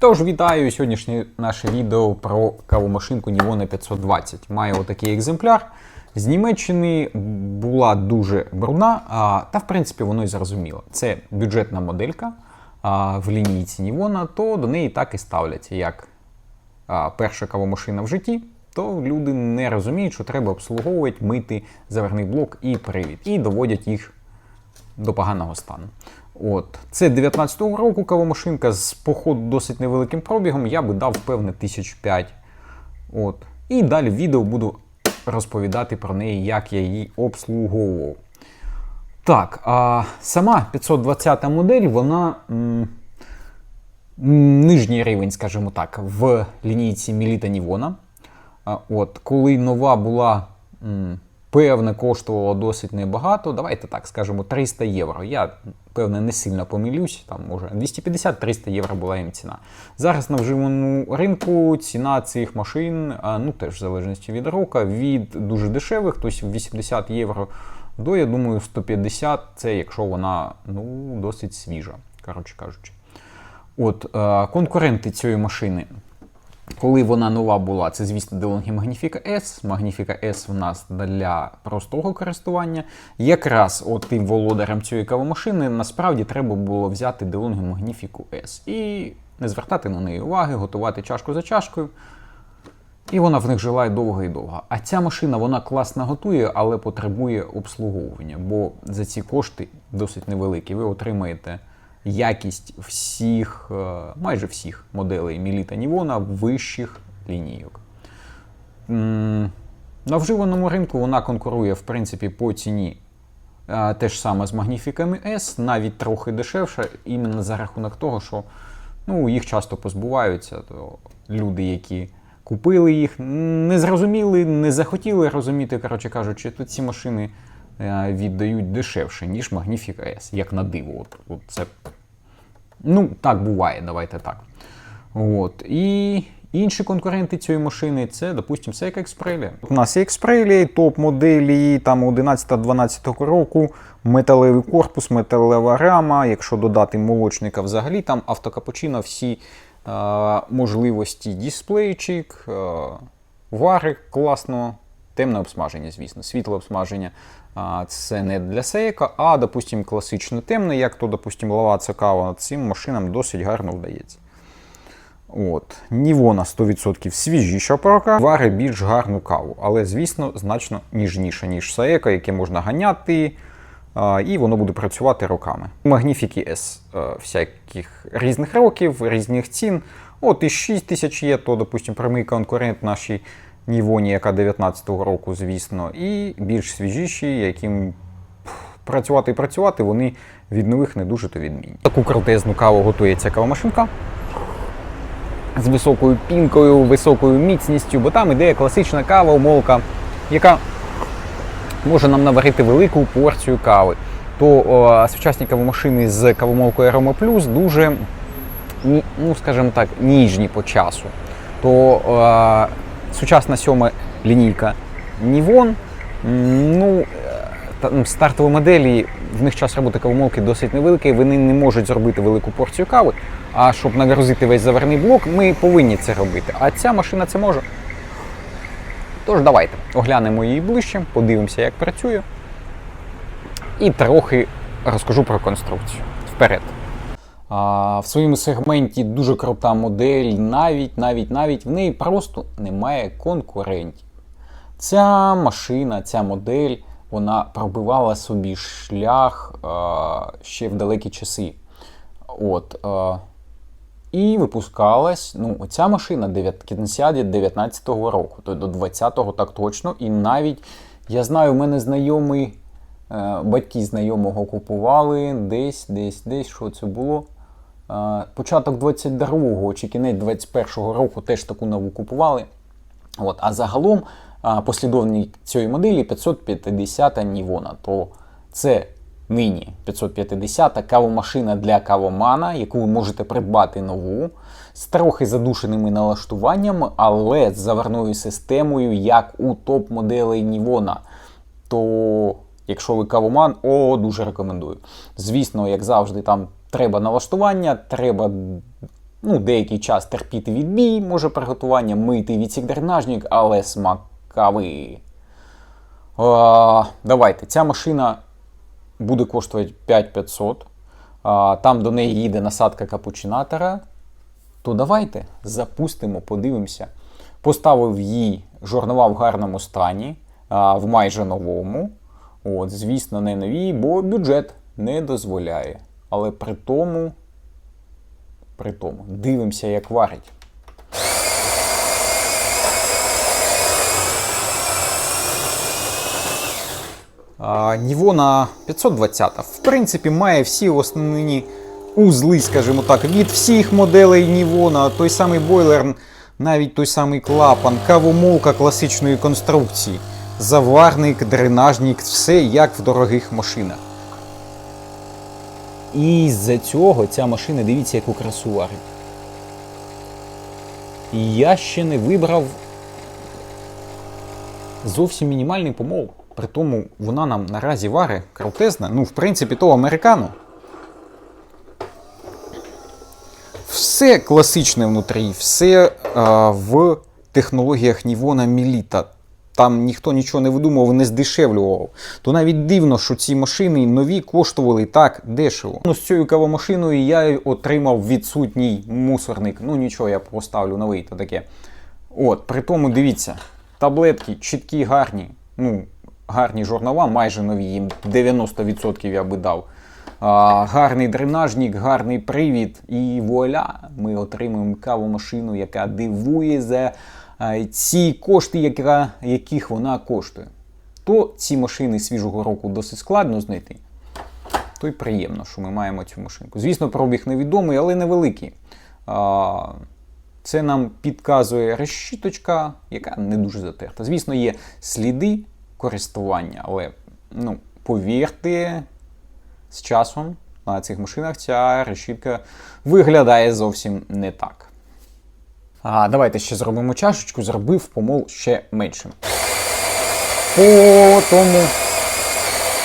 Тож вітаю сьогоднішнє наше відео про кавомашинку Nivona 520. Маю отакий екземпляр. З Німеччини була дуже брудна, а, та в принципі воно й зрозуміло. Це бюджетна моделька а, в лінійці Nivona, то до неї так і ставляться як а, перша кавомашина в житті. То люди не розуміють, що треба обслуговувати, мити заверний блок і привід, і доводять їх до поганого стану. От. Це 19-го року кавомашинка з походу досить невеликим пробігом, я би дав певне 1005. От. І далі в відео буду розповідати про неї, як я її обслуговував. Так, а сама 520 модель, вона м, нижній рівень, скажімо так, в лінійці Міліта Нівона. От, коли нова була м, певне, коштувала досить небагато, давайте так скажемо, 300 євро. Я, певне, не сильно помилюсь, там може 250-300 євро була їм ціна. Зараз на вживаному ринку ціна цих машин, ну теж в залежності від року, від дуже дешевих, тобто 80 євро, до, я думаю, 150 це якщо вона ну, досить свіжа, коротше кажучи. От, конкуренти цієї машини коли вона нова була, це, звісно, DeLonghi Magnifica S. Magnifica S в нас для простого користування. Якраз от тим володарем цієї кавомашини насправді треба було взяти DeLonghi Magnifica S і не звертати на неї уваги, готувати чашку за чашкою. І вона в них жила і довго і довго. А ця машина вона класно готує, але потребує обслуговування, бо за ці кошти досить невеликі. Ви отримаєте якість всіх, е, майже всіх моделей Міліта Нівона вищих лінійок. На вживаному ринку вона конкурує, в принципі, по ціні те ж саме з Магніфіками S, навіть трохи дешевше, іменно за рахунок того, що ну, їх часто позбуваються. То люди, які купили їх, не зрозуміли, не захотіли розуміти, коротше кажучи, то ці машини віддають дешевше, ніж Magnifica S, як на диво. От, от це, ну, так буває, давайте так. От. І інші конкуренти цієї машини це, допустимо, Seiko Xprelia. У нас є Xprelia, топ-моделі там 11-12 року, металевий корпус, металева рама. Якщо додати молочника взагалі, там автокапучино, всі е, можливості дисплейчик, е, варик класно, темне обсмаження, звісно, світле обсмаження. Це не для сейка, а, допустимо, класично темне, як то, допустимо, лаваца кава цим машинам досить гарно вдається. От. Нівона 100% свіжіша парка, варить більш гарну каву, але, звісно, значно ніжніша, ніж Саека, яке можна ганяти, і воно буде працювати роками. Magnifica S е, всяких різних років, різних цін. От і 6 тисяч є, то, допустимо, прямий конкурент нашій Нівоні, яка 19-го року, звісно, і більш свіжіші, яким працювати і працювати, вони від нових не дуже то відмінні. Таку крутезну каву готує ця кавомашинка з високою пінкою, високою міцністю, бо там іде класична кава, молка, яка може нам наварити велику порцію кави. То о, сучасні кавомашини з кавомолкою Aroma Plus дуже, ну скажімо так, ніжні по часу. То о, сучасна сьома лінійка м, ну, е, стартові моделі, в них час роботи кавомолки досить невеликий, вони не можуть зробити велику порцію кави. А щоб нагрузити весь заварний блок, ми повинні це робити. А ця машина це може. Тож давайте оглянемо її ближче, подивимося, як працює. І трохи розкажу про конструкцію. Вперед. В своєму сегменті дуже крута модель, навіть, навіть, навіть в неї просто немає конкурентів. Ця машина, ця модель, вона пробивала собі шлях ще в далекі часи. От, і випускалась, ну, ця машина кінця 19-го року, то до 20-го так точно. І навіть я знаю, у мене знайомий, е, батьки знайомого купували десь, десь, десь, що це було. Е, початок 22-го чи кінець 21-го року теж таку нову купували. От, а загалом а, послідовник цієї моделі 550 Нівона. То це нині 550 кавомашина для кавомана, яку ви можете придбати нову, з трохи задушеними налаштуваннями, але з заварною системою, як у топ-моделей Нівона. То, якщо ви кавоман, о, дуже рекомендую. Звісно, як завжди, там треба налаштування, треба ну, деякий час терпіти відбій, може приготування, мити відсік дренажник, але смакавий. А, давайте, ця машина буде коштувати 5500. А, там до неї їде насадка капучинатора. То давайте запустимо, подивимося. Поставив її жорнова в гарному стані, а, в майже новому. От, звісно, не новій, бо бюджет не дозволяє. Але при тому, при тому, дивимося, як варить. Нівона 520. В принципі, має всі основні узли, скажімо так, від всіх моделей Нівона, той самий бойлер, навіть той самий клапан, кавомолка класичної конструкції, заварник, дренажник, все як в дорогих машинах. І з-за цього ця машина, дивіться, яку красу варить. І я ще не вибрав зовсім мінімальний помол. При тому вона нам наразі варить крутезна. Ну, в принципі, то американо. Все класичне внутрі, все а, в технологіях Нівона Міліта. Там ніхто нічого не видумував, не здешевлював. То навіть дивно, що ці машини нові коштували так дешево. Ну, з цією кавомашиною я отримав відсутній мусорник. Ну нічого, я поставлю новий то таке. От, при тому дивіться, таблетки чіткі, гарні. Ну, гарні журнала, майже нові, їм 90% я би дав. А, гарний дренажник, гарний привід, і вуаля, ми отримуємо кавомашину, яка дивує за ці кошти, яка, яких вона коштує. То ці машини свіжого року досить складно знайти. То й приємно, що ми маємо цю машинку. Звісно, пробіг невідомий, але невеликий. Це нам підказує решіточка, яка не дуже затерта. Звісно, є сліди користування, але ну, повірте, з часом на цих машинах ця решітка виглядає зовсім не так. А давайте ще зробимо чашечку, зробив помол ще меншим. По тому,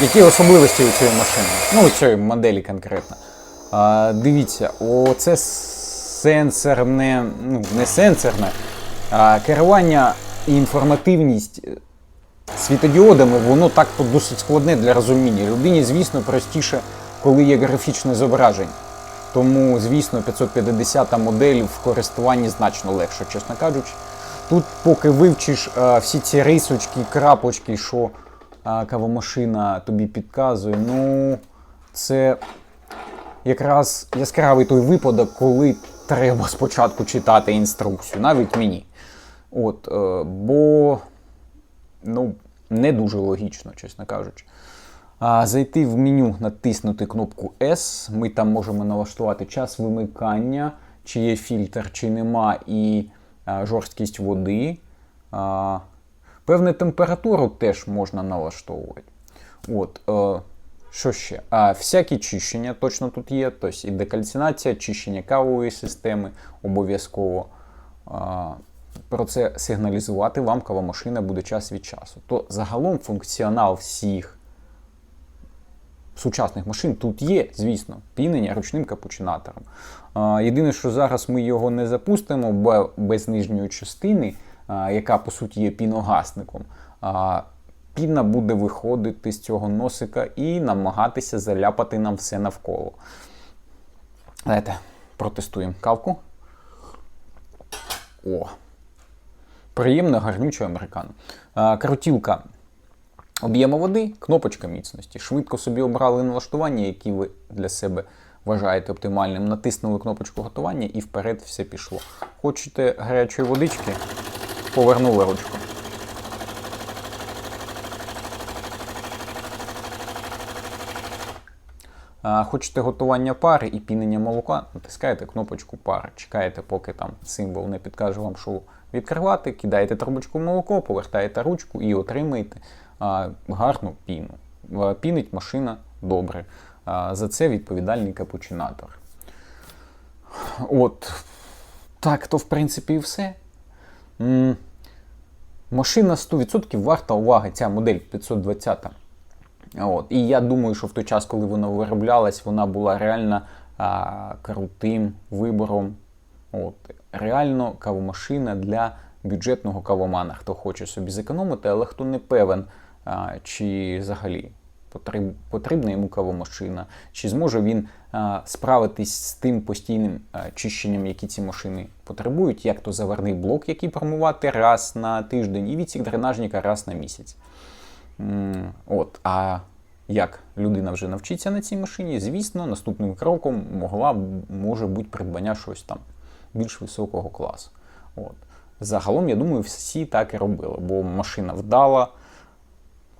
які особливості у цієї машини, ну, у цієї моделі конкретно. А, Дивіться, оце сенсорне, ну, не сенсорне, а керування і інформативність світодіодами, воно так то досить складне для розуміння. Людині, звісно, простіше, коли є графічне зображення. Тому, звісно, 550 модель в користуванні значно легше, чесно кажучи. Тут, поки вивчиш а, всі ці рисочки, крапочки, що а, кавомашина тобі підказує, ну це якраз яскравий той випадок, коли треба спочатку читати інструкцію, навіть мені. От, е, Бо ну, не дуже логічно, чесно кажучи. Зайти в меню, натиснути кнопку S. Ми там можемо налаштувати час вимикання, чи є фільтр, чи нема, і жорсткість води. Певну температуру теж можна налаштовувати. От, е, Що ще? А, Всякі чищення точно тут є. Тобто і декальцинація, чищення кавової системи обов'язково. Про це сигналізувати вам кавомашина буде час від часу. То загалом функціонал всіх сучасних машин тут є, звісно, пінення ручним капучинатором. Єдине, що зараз ми його не запустимо бо без нижньої частини, яка по суті є піногасником. Піна буде виходити з цього носика і намагатися заляпати нам все навколо. Давайте протестуємо кавку. О! Приємно, гарнюче американо. Крутілка об'єму води, кнопочка міцності. Швидко собі обрали налаштування, які ви для себе вважаєте оптимальним. Натиснули кнопочку готування і вперед все пішло. Хочете гарячої водички? Повернули ручку. Хочете готування пари і пінення молока, натискаєте кнопочку пари. Чекаєте, поки там символ не підкаже вам, що відкривати, кидаєте трубочку молоко, повертаєте ручку і отримаєте гарну піну. Пінить машина добре. За це відповідальний капучинатор. От, так, то в принципі і все. Машина 100% варта уваги, ця модель 520. От. І я думаю, що в той час, коли вона вироблялась, вона була реально а, крутим вибором От, реально кавомашина для бюджетного кавомана, хто хоче собі зекономити, але хто не певен, чи взагалі потріб, потрібна йому кавомашина, чи зможе він справитись з тим постійним чищенням, які ці машини потребують, як то заварний блок, який промивати раз на тиждень, і відсік дренажника раз на місяць. От, а як людина вже навчиться на цій машині, звісно, наступним кроком могла, може бути придбання щось там більш високого класу. От. Загалом, я думаю, всі так і робили, бо машина вдала.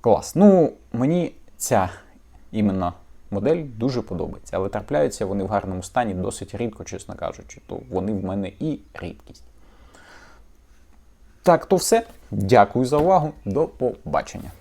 Клас. Ну, мені ця іменно модель дуже подобається, але трапляються вони в гарному стані досить рідко, чесно кажучи, то вони в мене і рідкість. Так, то все. Дякую за увагу. До побачення.